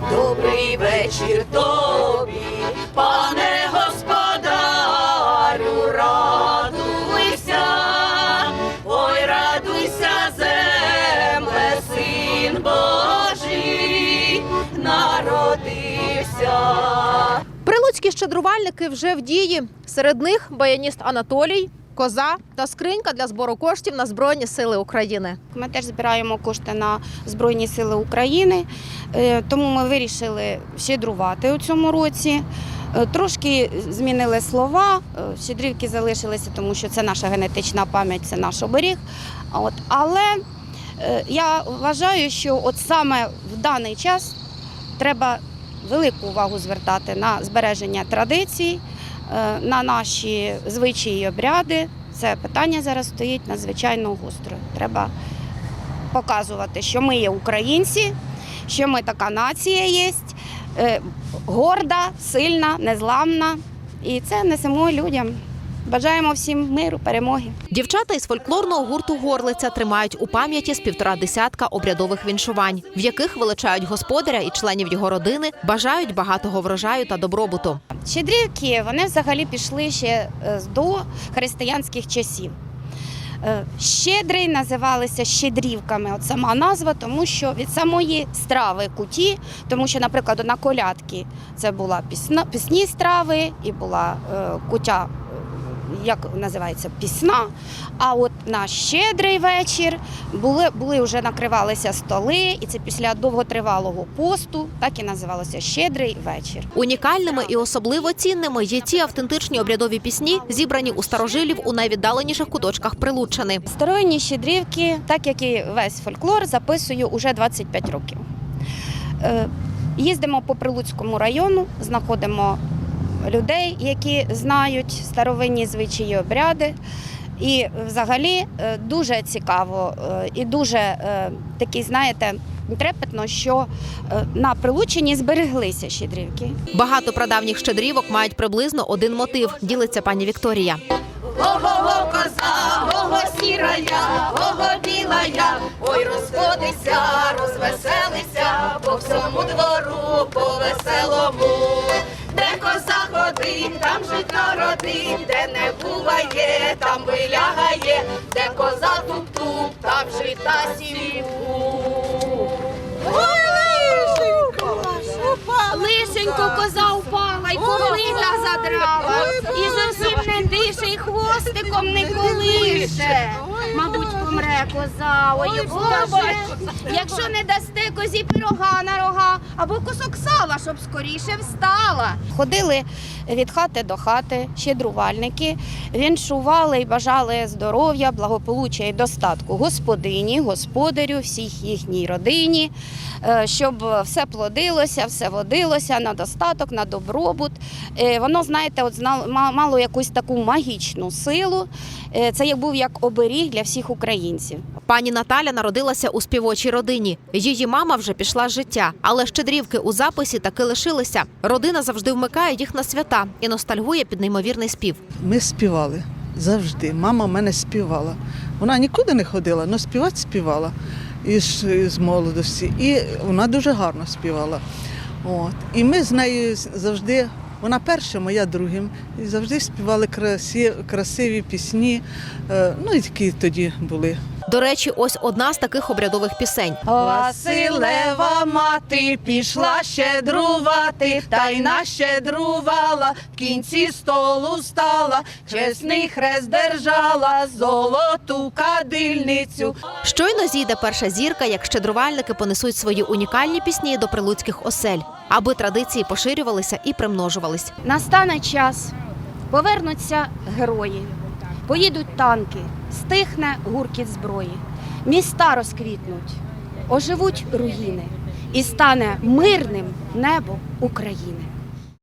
Добрий вечір тобі, пане господарю, радуйся, ой, радуйся, земле, син Божий, народився. Прилуцькі щедрувальники вже в дії. Серед них баяніст Анатолій, коза та скринька для збору коштів на Збройні Сили України. Ми теж збираємо кошти на Збройні Сили України, е, тому ми вирішили щедрувати у цьому році. Е, Трошки змінили слова, е, щедрівки залишилися, тому що це наша генетична пам'ять, це наш оберіг. От, але я вважаю, що от саме в даний час треба велику увагу звертати на збереження традицій, на наші звичаї і обряди. Це питання зараз стоїть надзвичайно гостро. Треба показувати, що ми є українці, що ми така нація є, е, горда, сильна, незламна. І це несемо людям. Бажаємо всім миру, перемоги. Дівчата із фольклорного гурту Горлиця тримають у пам'яті з півтора десятка обрядових віншувань, в яких величають господаря і членів його родини, бажають багатого врожаю та добробуту. Щедрівки вони взагалі пішли ще е, до християнських часів. Е, Щедрий називалися щедрівками. От сама назва, тому що від самої страви куті, тому що, наприклад, на колядки це була пісні страви і була е, кутя, як називається, пісна. А от на щедрий вечір були, були вже накривалися столи, і це після довготривалого посту, так і називалося щедрий вечір. Унікальними і особливо цінними є ті автентичні обрядові пісні, зібрані у старожилів у найвіддаленіших куточках Прилуччини. Старовинні щедрівки, так як і весь фольклор, записую уже 25 років. Е, Їздимо по Прилуцькому району, знаходимо людей, які знають старовинні звичаї обряди. І взагалі е, дуже цікаво е, і дуже е, такий, знаєте, трепетно, що на Прилуччині збереглися щедрівки. Багато прадавніх щедрівок мають приблизно один мотив. Ділиться пані Вікторія. Коза, ого сірая, ого білая, ходить, там жито родить, де не буває, там вилягає, де коза туп-туп, там жита сіву. Лишенько коза упала, й ковлина задрала, і зовсім не дише, і хвостиком не колише. Мабуть, помре коза, ой, Боже, якщо не дасте козі пирога на рога, або кусок сала, щоб скоріше встала. Ходили від хати до хати, щедрувальники, віншували і бажали здоров'я, благополуччя і достатку господині, господарю, всіх їхній родині, е, щоб все плодилося, все водилося на достаток, на добробут. Е, Воно, знаєте, от мало якусь таку магічну силу. Е, Це як був як оберіг для всіх українців. Пані Наталя народилася у співочій родині. Її мама вже пішла з життя, але щедрівки у записі таки лишилися. Родина завжди вмикає їх на свята і ностальгує під неймовірний спів. Ми співали завжди. Мама мене співала. Вона нікуди не ходила, але співати співала із, з молодості. І вона дуже гарно співала. От. І ми з нею завжди, вона перша, моя другим, і завжди співали красиві, красиві пісні, е, ну і які тоді були. До речі, ось одна з таких обрядових пісень. Василева мати пішла щедрувати, та й нащедрувала, в кінці столу стала, чесний хрест держала, золоту кадильницю. Щойно зійде перша зірка, як щедрувальники понесуть свої унікальні пісні до прилуцьких осель, аби традиції поширювалися і примножувались. Настане час, повернуться герої, поїдуть танки, стихне гуркіт зброї, міста розквітнуть, оживуть руїни, і стане мирним небо України.